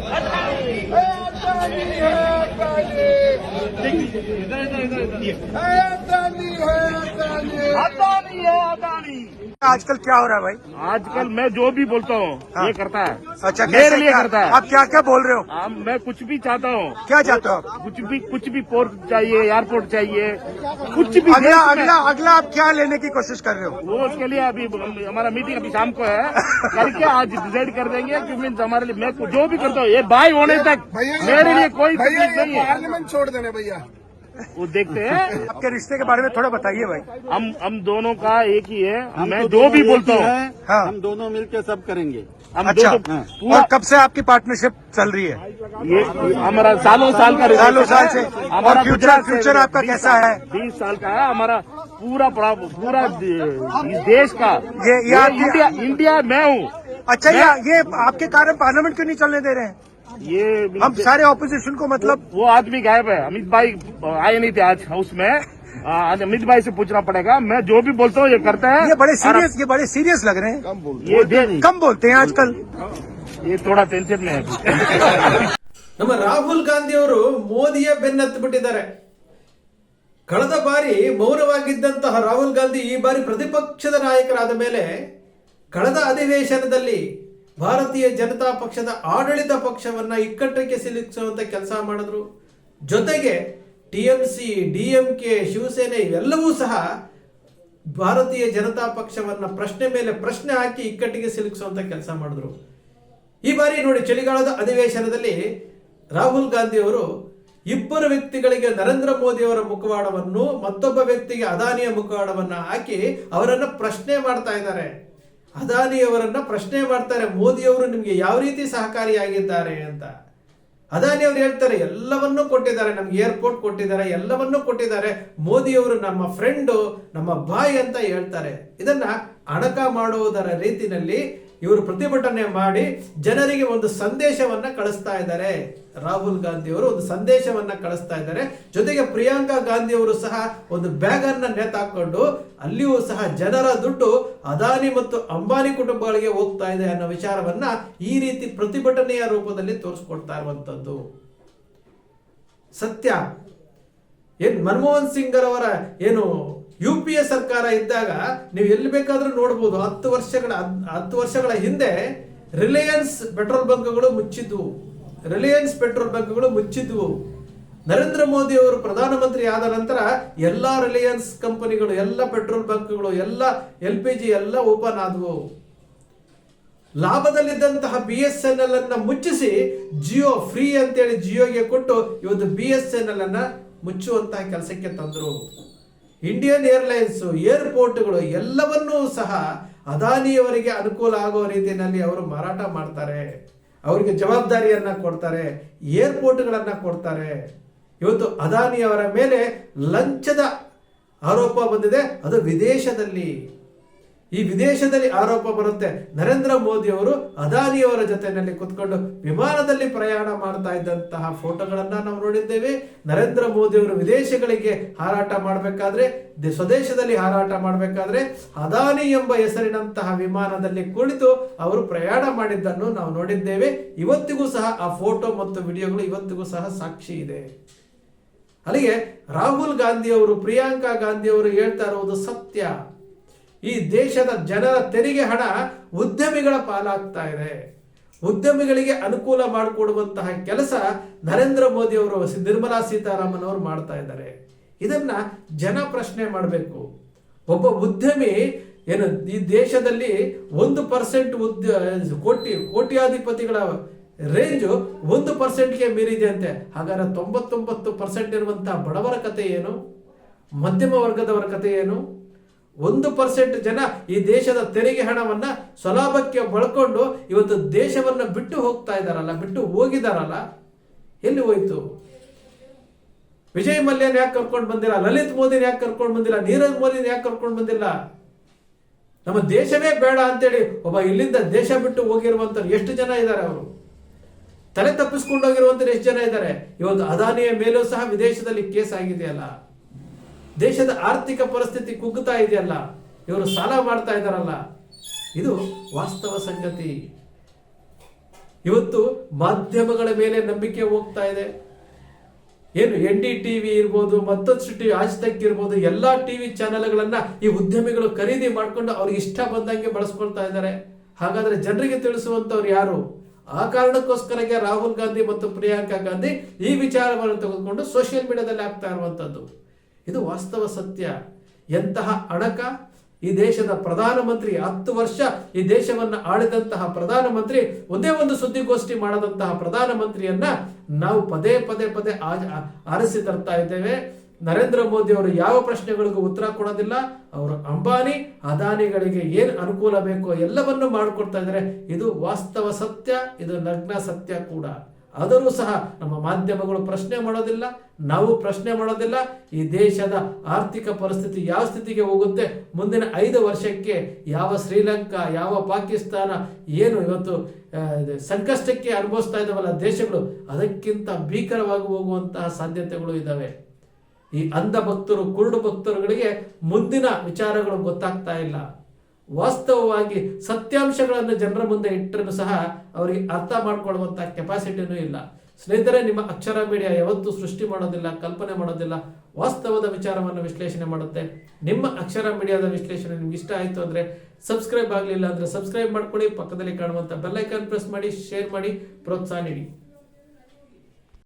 Adani, Adani, Adani, Adani, Adani, Adani, Adani, Adani, Adani, Adani, Adani, आजकल क्या हो रहा है भाई? आजकल मैं जो भी बोलता हूँ हाँ। ये करता है। अच्छा मेरे लिए करता है। आप क्या क्या बोल रहे हो? हम मैं कुछ भी चाहता हूँ। क्या चाहता हूँ कुछ भी कुछ भी पोर्ट चाहिए एयरपोर्ट चाहिए कुछ भी अगला अगला अगला आप क्या लेने की कोशिश कर रहे हो? वो उसके लिए अभी हमारा मीटिंग अभी शाम को है। करके आज डिसाइड कर देंगे कि मीन्स हमारे लिए मैं जो भी करता हूँ ये बाई होने तक मेरे लिए कोई नहीं है। पार्लियामेंट छोड़ देना भैया। वो देखते हैं। आपके रिश्ते के बारे में थोड़ा बताइए भाई। हम हम दोनों का एक ही है। हम मैं तो जो भी बोलता हूँ। हैं, हाँ। हम दोनों मिलकर सब करेंगे। हम अच्छा। दो पूरा और कब से आपकी पार्टनरशिप चल रही है? ये हमारा सालों साल का सालों साल से। हमारा और फ्यूचर फ्यूचर आपका कैसा है? बीस साल का है। हमारा पूरा पूरा देश का। ये- इंडिया इंडिया मैं हूँ। अच्छा ये ये आपके कारण पार्लियामेंट क्यों नहीं चलने दे रहे हैं? ये हम सारे ऑपोजिशन को मतलब वो आदमी गायब है अमित भाई आए नहीं थे आज हाउस में आ, आज अमित भाई से पूछना पड़ेगा मैं जो भी बोलता हूँ ये करता है ये बड़े और सीरियस ये बड़े सीरियस लग रहे हैं ये दे- कम बोलते हैं आजकल ये थोड़ा टेंशन में है ನಮ್ಮ ರಾಹುಲ್ ಗಾಂಧಿ ಅವರು ಮೋದಿಯ ಬೆನ್ನತ್ತು ಬಿಟ್ಟಿದ್ದಾರೆ ಕಳೆದ ಬಾರಿ ಮೌನವಾಗಿದ್ದಂತಹ ರಾಹುಲ್ ಗಾಂಧಿ ಈ ಬಾರಿ ಪ್ರತಿಪಕ್ಷದ ನಾಯಕರಾದ ಮೇಲೆ ಕಳೆದ ಅಧಿವೇಶನದಲ್ಲಿ ಭಾರತೀಯ ಜನತಾ ಪಕ್ಷದ ಆಡಳಿತ ಪಕ್ಷವನ್ನ ಇಕ್ಕಟ್ಟಕ್ಕೆ ಸಿಲುಕಿಸುವಂತ ಕೆಲಸ ಮಾಡಿದ್ರು. ಜೊತೆಗೆ T M C, D M K, Shiv Sena ಇವೆಲ್ಲವೂ ಸಹ ಭಾರತೀಯ ಜನತಾ ಪಕ್ಷವನ್ನ ಪ್ರಶ್ನೆ ಮೇಲೆ ಪ್ರಶ್ನೆ ಹಾಕಿ ಇಕ್ಕಟ್ಟಿಗೆ ಸಿಲುಕಿಸುವಂತ ಕೆಲಸ ಮಾಡಿದ್ರು. ಈ ಬಾರಿ ನೋಡಿ ಚಳಿಗಾಲದ ಅಧಿವೇಶನದಲ್ಲಿ ರಾಹುಲ್ ಗಾಂಧಿ ಅವರು ಇಬ್ಬರು ವ್ಯಕ್ತಿಗಳಿಗೆ ನರೇಂದ್ರ ಮೋದಿ ಅವರ ಮುಖವಾಡವನ್ನು ಮತ್ತೊಬ್ಬ ವ್ಯಕ್ತಿಗೆ ಅದಾನಿಯ ಮುಖವಾಡವನ್ನು ಹಾಕಿ ಅವರನ್ನು ಪ್ರಶ್ನೆ ಮಾಡ್ತಾ ಇದ್ದಾರೆ. ಅದಾನಿ ಅವರನ್ನ ಪ್ರಶ್ನೆ ಮಾಡ್ತಾರೆ, ಮೋದಿಯವರು ನಿಮಗೆ ಯಾವ ರೀತಿ ಸಹಕಾರಿಯಾಗಿದ್ದಾರೆ ಅಂತ. ಅದಾನಿ ಅವರು ಹೇಳ್ತಾರೆ, ಎಲ್ಲವನ್ನೂ ಕೊಟ್ಟಿದ್ದಾರೆ, ನಮ್ಗೆ ಏರ್ಪೋರ್ಟ್ ಕೊಟ್ಟಿದ್ದಾರೆ, ಎಲ್ಲವನ್ನೂ ಕೊಟ್ಟಿದ್ದಾರೆ. ಮೋದಿಯವರು ನಮ್ಮ ಫ್ರೆಂಡು ನಮ್ಮ ಬಾಯ್ ಅಂತ ಹೇಳ್ತಾರೆ. ಇದನ್ನ ಅಣಕ ಮಾಡುವುದರ ರೀತಿನಲ್ಲಿ ಇವರು ಪ್ರತಿಭಟನೆ ಮಾಡಿ ಜನರಿಗೆ ಒಂದು ಸಂದೇಶವನ್ನ ಕಳಿಸ್ತಾ ಇದ್ದಾರೆ. ರಾಹುಲ್ ಗಾಂಧಿ ಅವರು ಒಂದು ಸಂದೇಶವನ್ನ ಕಳಿಸ್ತಾ ಇದ್ದಾರೆ. ಜೊತೆಗೆ ಪ್ರಿಯಾಂಕಾ ಗಾಂಧಿ ಅವರು ಸಹ ಒಂದು ಬ್ಯಾಗ್ ಅನ್ನ ನೇತಾಕೊಂಡು ಅಲ್ಲಿಯೂ ಸಹ ಜನರ ದುಡ್ಡು ಅದಾನಿ ಮತ್ತು ಅಂಬಾನಿ ಕುಟುಂಬಗಳಿಗೆ ಹೋಗ್ತಾ ಇದೆ ಅನ್ನೋ ವಿಚಾರವನ್ನ ಈ ರೀತಿ ಪ್ರತಿಭಟನೆಯ ರೂಪದಲ್ಲಿ ತೋರಿಸ್ಕೊಡ್ತಾ ಇರುವಂತದ್ದು ಸತ್ಯ. ಏನ್ ಮನಮೋಹನ್ ಸಿಂಗ್ ಅವರ ಏನು ಯು ಪಿ ಎ ಸರ್ಕಾರ ಇದ್ದಾಗ ನೀವು ಎಲ್ಲಿ ಬೇಕಾದರೂ ನೋಡ್ಬೋದು. ಹತ್ತು ವರ್ಷಗಳ ಹತ್ತು ವರ್ಷಗಳ ಹಿಂದೆ ರಿಲಯನ್ಸ್ ಪೆಟ್ರೋಲ್ ಬಂಕ್ಗಳು ಮುಚ್ಚಿದ್ವು. ರಿಲಯನ್ಸ್ ಪೆಟ್ರೋಲ್ ಬಂಕ್ಗಳು ಮುಚ್ಚಿದ್ವು. ನರೇಂದ್ರ ಮೋದಿ ಅವರು ಪ್ರಧಾನಮಂತ್ರಿ ಆದ ನಂತರ ಎಲ್ಲ ರಿಲಯನ್ಸ್ ಕಂಪನಿಗಳು, ಎಲ್ಲ ಪೆಟ್ರೋಲ್ ಬಂಕ್ಗಳು, ಎಲ್ಲ ಎಲ್ ಪಿ ಜಿ ಎಲ್ಲ ಓಪನ್ ಆದವು. ಲಾಭದಲ್ಲಿದ್ದಂತಹ ಬಿ ಎಸ್ ಎನ್ ಎಲ್ ಅನ್ನ ಮುಚ್ಚಿಸಿ ಜಿಯೋ ಫ್ರೀ ಅಂತೇಳಿ ಜಿಯೋಗೆ ಕೊಟ್ಟು ಇವತ್ತು ಬಿ ಎಸ್ ಎನ್ ಎಲ್ ಅನ್ನ ಮುಚ್ಚುವಂತಹ ಕೆಲಸಕ್ಕೆ ತಂದರು. ಇಂಡಿಯನ್ ಏರ್ಲೈನ್ಸ್ ಏರ್ಪೋರ್ಟ್ಗಳು ಎಲ್ಲವನ್ನೂ ಸಹ ಅದಾನಿಯವರಿಗೆ ಅನುಕೂಲ ಆಗೋ ರೀತಿಯಲ್ಲಿ ಅವರು ಮಾರಾಟ ಮಾಡ್ತಾರೆ. ಅವರಿಗೆ ಜವಾಬ್ದಾರಿಯನ್ನು ಕೊಡ್ತಾರೆ ಏರ್ಪೋರ್ಟ್ಗಳನ್ನು ಕೊಡ್ತಾರೆ. ಇವತ್ತು ಅದಾನಿಯವರ ಮೇಲೆ ಲಂಚದ ಆರೋಪ ಬಂದಿದೆ. ಅದು ವಿದೇಶದಲ್ಲಿ. ಈ ವಿದೇಶದಲ್ಲಿ ಆರೋಪ ಬರುತ್ತೆ. ನರೇಂದ್ರ ಮೋದಿ ಅವರು ಅದಾನಿಯವರ ಜೊತೆಯಲ್ಲಿ ಕುತ್ಕೊಂಡು ವಿಮಾನದಲ್ಲಿ ಪ್ರಯಾಣ ಮಾಡ್ತಾ ಇದ್ದಂತಹ ಫೋಟೋಗಳನ್ನ ನಾವು ನೋಡಿದ್ದೇವೆ. ನರೇಂದ್ರ ಮೋದಿ ಅವರು ವಿದೇಶಗಳಿಗೆ ಹಾರಾಟ ಮಾಡಬೇಕಾದ್ರೆ ಸ್ವದೇಶದಲ್ಲಿ ಹಾರಾಟ ಮಾಡಬೇಕಾದ್ರೆ ಅದಾನಿ ಎಂಬ ಹೆಸರಿನಂತಹ ವಿಮಾನದಲ್ಲಿ ಕುಳಿತು ಅವರು ಪ್ರಯಾಣ ಮಾಡಿದ್ದನ್ನು ನಾವು ನೋಡಿದ್ದೇವೆ. ಇವತ್ತಿಗೂ ಸಹ ಆ ಫೋಟೋ ಮತ್ತು ವಿಡಿಯೋಗಳು ಇವತ್ತಿಗೂ ಸಹ ಸಾಕ್ಷಿ ಇದೆ. ಅಲ್ಲಿಗೆ ರಾಹುಲ್ ಗಾಂಧಿ ಅವರು ಪ್ರಿಯಾಂಕಾ ಗಾಂಧಿ ಅವರು ಹೇಳ್ತಾ ಇರುವುದು ಸತ್ಯ. ಈ ದೇಶದ ಜನರ ತೆರಿಗೆ ಹಣ ಉದ್ಯಮಿಗಳ ಪಾಲಾಗ್ತಾ ಇದೆ. ಉದ್ಯಮಿಗಳಿಗೆ ಅನುಕೂಲ ಮಾಡಿಕೊಡುವಂತಹ ಕೆಲಸ ನರೇಂದ್ರ ಮೋದಿ ಅವರು ನಿರ್ಮಲಾ ಸೀತಾರಾಮನ್ ಅವರು ಮಾಡ್ತಾ ಇದ್ದಾರೆ. ಇದನ್ನ ಜನ ಪ್ರಶ್ನೆ ಮಾಡಬೇಕು. ಒಬ್ಬ ಉದ್ಯಮಿ ಏನು, ಈ ದೇಶದಲ್ಲಿ ಒಂದು ಪರ್ಸೆಂಟ್ ಉದ್ಯ, ಕೋಟಿ, ಕೋಟ್ಯಾಧಿಪತಿಗಳ ರೇಂಜು ಒಂದು ಪರ್ಸೆಂಟ್ಗೆ ಮೀರಿದೆ ಅಂತೆ. ಹಾಗಾದ್ರೆ ತೊಂಬತ್ತೊಂಬತ್ತು ಪರ್ಸೆಂಟ್ ಇರುವಂತಹ ಬಡವರ ಕತೆ ಏನು? ಮಧ್ಯಮ ವರ್ಗದವರ ಕತೆ ಏನು? ಒಂದು ಪರ್ಸೆಂಟ್ ಜನ ಈ ದೇಶದ ತೆರಿಗೆ ಹಣವನ್ನ ಸ್ವಲಾಭಕ್ಕೆ ಬಳಕೊಂಡು ಇವತ್ತು ದೇಶವನ್ನ ಬಿಟ್ಟು ಹೋಗ್ತಾ ಇದಾರಲ್ಲ ಬಿಟ್ಟು ಹೋಗಿದಾರಲ್ಲ ಎಲ್ಲಿ ಹೋಯ್ತು? ವಿಜಯ್ ಮಲ್ಯನ್ ಯಾಕೆ ಕರ್ಕೊಂಡು ಬಂದಿಲ್ಲ? ಲಲಿತ್ ಮೋದಿನ ಯಾಕೆ ಕರ್ಕೊಂಡು ಬಂದಿಲ್ಲ? ನೀರಜ್ ಮೋದಿನ ಯಾಕೆ ಕರ್ಕೊಂಡು ಬಂದಿಲ್ಲ? ನಮ್ಮ ದೇಶವೇ ಬೇಡ ಅಂತೇಳಿ ಒಬ್ಬ ಇಲ್ಲಿಂದ ದೇಶ ಬಿಟ್ಟು ಹೋಗಿರುವಂತ ಎಷ್ಟು ಜನ ಇದ್ದಾರೆ ಅವರು? ತಲೆ ತಪ್ಪಿಸ್ಕೊಂಡು ಹೋಗಿರುವಂತ ಎಷ್ಟು ಜನ ಇದ್ದಾರೆ? ಇವತ್ತು ಅದಾನಿಯ ಮೇಲೂ ಸಹ ವಿದೇಶದಲ್ಲಿ ಕೇಸ್ ಆಗಿದೆಯಲ್ಲ. ದೇಶದ ಆರ್ಥಿಕ ಪರಿಸ್ಥಿತಿ ಕುಗ್ಗುತ್ತಾ ಇದೆಯಲ್ಲ, ಇವರು ಸಾಲ ಮಾಡ್ತಾ ಇದ್ದಾರಲ್ಲ, ಇದು ವಾಸ್ತವ ಸಂಗತಿ. ಇವತ್ತು ಮಾಧ್ಯಮಗಳ ಮೇಲೆ ನಂಬಿಕೆ ಹೋಗ್ತಾ ಇದೆ. ಏನು ಎನ್ ಡಿ ಟಿವಿ ಇರ್ಬೋದು ಮತ್ತೊಂದು ಟಿವಿ ಆಜ್ ತಕ್ ಇರ್ಬೋದು, ಎಲ್ಲಾ ಟಿವಿ ಚಾನೆಲ್ಗಳನ್ನ ಈ ಉದ್ಯಮಿಗಳು ಖರೀದಿ ಮಾಡಿಕೊಂಡು ಅವ್ರಿಗೆ ಇಷ್ಟ ಬಂದಂಗೆ ಬಳಸ್ಕೊಳ್ತಾ ಇದ್ದಾರೆ. ಹಾಗಾದ್ರೆ ಜನರಿಗೆ ತಿಳಿಸುವಂತವ್ರು ಯಾರು? ಆ ಕಾರಣಕ್ಕೋಸ್ಕರಗೆ ರಾಹುಲ್ ಗಾಂಧಿ ಮತ್ತು ಪ್ರಿಯಾಂಕಾ ಗಾಂಧಿ ಈ ವಿಚಾರವನ್ನು ತೆಗೆದುಕೊಂಡು ಸೋಷಿಯಲ್ ಮೀಡಿಯಾದಲ್ಲಿ ಆಗ್ತಾ ಇರುವಂತದ್ದು. ಇದು ವಾಸ್ತವ ಸತ್ಯ. ಎಂತಹ ಅಣಕ ಈ ದೇಶದ ಪ್ರಧಾನಮಂತ್ರಿ ಹತ್ತು ವರ್ಷ ಈ ದೇಶವನ್ನ ಆಳಿದಂತಹ ಪ್ರಧಾನಮಂತ್ರಿ ಒಂದೇ ಒಂದು ಸುದ್ದಿಗೋಷ್ಠಿ ಮಾಡದಂತಹ ಪ್ರಧಾನಮಂತ್ರಿಯನ್ನ ನಾವು ಪದೇ ಪದೇ ಪದೇ ಆರಿಸಿ ತರ್ತಾ ಇದ್ದೇವೆ. ನರೇಂದ್ರ ಮೋದಿ ಅವರು ಯಾವ ಪ್ರಶ್ನೆಗಳಿಗೂ ಉತ್ತರ ಕೊಡೋದಿಲ್ಲ. ಅವರು ಅಂಬಾನಿ, ಅದಾನಿಗಳಿಗೆ ಏನ್ ಅನುಕೂಲ ಬೇಕೋ ಎಲ್ಲವನ್ನು ಮಾಡಿಕೊಡ್ತಾ ಇದ್ದಾರೆ. ಇದು ವಾಸ್ತವ ಸತ್ಯ, ಇದು ನಗ್ನ ಸತ್ಯ ಕೂಡ. ಆದರೂ ಸಹ ನಮ್ಮ ಮಾಧ್ಯಮಗಳು ಪ್ರಶ್ನೆ ಮಾಡೋದಿಲ್ಲ, ನಾವು ಪ್ರಶ್ನೆ ಮಾಡೋದಿಲ್ಲ. ಈ ದೇಶದ ಆರ್ಥಿಕ ಪರಿಸ್ಥಿತಿ ಯಾವ ಸ್ಥಿತಿಗೆ ಹೋಗುತ್ತೆ? ಮುಂದಿನ ಐದು ವರ್ಷಕ್ಕೆ ಯಾವ ಶ್ರೀಲಂಕಾ, ಯಾವ ಪಾಕಿಸ್ತಾನ ಏನು ಇವತ್ತು ಸಂಕಷ್ಟಕ್ಕೆ ಅನುಭವಿಸ್ತಾ ಇದ್ದಾವಲ್ಲ ದೇಶಗಳು, ಅದಕ್ಕಿಂತ ಭೀಕರವಾಗಿ ಹೋಗುವಂತಹ ಸಾಧ್ಯತೆಗಳು ಇದ್ದಾವೆ ಈ ಅಂಧ ಭಕ್ತರು, ಕುರುಡು ಭಕ್ತರುಗಳಿಗೆ ಮುಂದಿನ ವಿಚಾರಗಳು ಗೊತ್ತಾಗ್ತಾ ಇಲ್ಲ. ವಾಸ್ತವವಾಗಿ ಸತ್ಯಾಂಶಗಳನ್ನು ಜನರ ಮುಂದೆ ಇಟ್ಟರೂ ಸಹ ಅವರಿಗೆ ಅರ್ಥ ಮಾಡಿಕೊಳ್ಳುವಂಥ ಕೆಪಾಸಿಟಿನೂ ಇಲ್ಲ. ಸ್ನೇಹಿತರೆ, ನಿಮ್ಮ ಅಕ್ಷರ ಮೀಡಿಯಾ ಯಾವತ್ತೂ ಸೃಷ್ಟಿ ಮಾಡೋದಿಲ್ಲ, ಕಲ್ಪನೆ ಮಾಡೋದಿಲ್ಲ. ವಾಸ್ತವದ ವಿಚಾರವನ್ನು ವಿಶ್ಲೇಷಣೆ ಮಾಡುತ್ತೆ. ನಿಮ್ಮ ಅಕ್ಷರ ಮೀಡಿಯಾದ ವಿಶ್ಲೇಷಣೆ ನಿಮ್ಗೆ ಇಷ್ಟ ಆಯಿತು ಅಂದ್ರೆ ಸಬ್ಸ್ಕ್ರೈಬ್ ಆಗಲಿಲ್ಲ ಅಂದ್ರೆ ಸಬ್ಸ್ಕ್ರೈಬ್ ಮಾಡ್ಕೊಳ್ಳಿ. ಪಕ್ಕದಲ್ಲಿ ಕಾಣುವಂತ ಬೆಲ್ಲೈಕನ್ ಪ್ರೆಸ್ ಮಾಡಿ ಶೇರ್ ಮಾಡಿ, ಪ್ರೋತ್ಸಾಹ ನೀಡಿ.